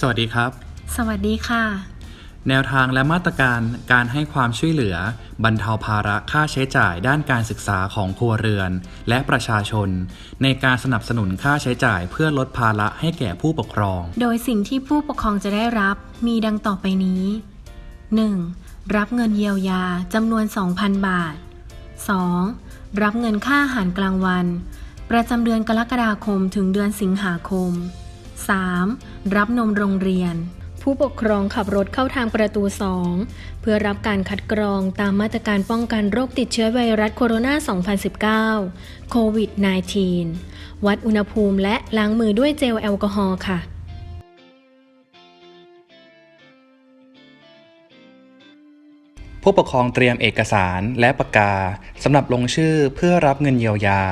สวัสดีครับ สวัสดีค่ะ แนวทางและมาตรการการให้ความช่วยเหลือ บรรเทาภาระค่าใช้จ่ายด้านการศึกษาของครัวเรือน และประชาชน ในการสนับสนุนค่าใช้จ่ายเพื่อลดภาระให้แก่ผู้ปกครอง โดยสิ่งที่ผู้ปกครองจะได้รับมีดังต่อไปนี้ 1. รับเงินเยียวยาจำนวน 2,000 บาท 2. รับเงินค่าอาหารกลางวัน ประจำเดือนกรกฎาคมถึงเดือนสิงหาคม 3. รับนมโรงเรียน ผู้ปกครองขับรถเข้าทางประตู 2 เพื่อรับการคัดกรองตามมาตรการป้องกันโรคติดเชื้อไวรัสโคโรนา 2019 โควิด -19 วัดอุณหภูมิและล้างมือด้วยเจลแอลกอฮอล์ค่ะ ผู้ปกครองเตรียมเอกสารและปากกาสำหรับลงชื่อเพื่อรับเงินเยียวยา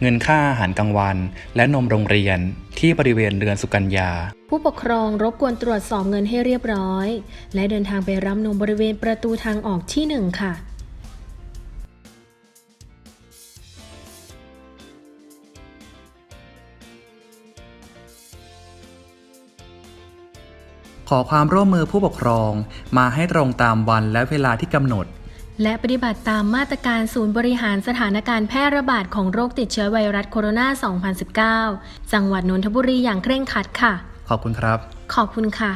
เงินค่าอาหารกลางวัน และนมโรงเรียน ที่บริเวณเรือนสุกัญญา ผู้ปกครองรบกวนตรวจสอบเงินให้เรียบร้อย และเดินทางไปรับนมบริเวณประตูทางออกที่ 1 ค่ะ ขอความร่วมมือผู้ปกครองมาให้ตรงตามวันและเวลาที่กำหนด และปฏิบัติตามมาตรการศูนย์บริหารสถานการณ์แพร่ระบาดของโรคติดเชื้อไวรัสโคโรนา 2019 จังหวัดนนทบุรีอย่างเคร่งครัดค่ะ ขอบคุณครับ ขอบคุณค่ะ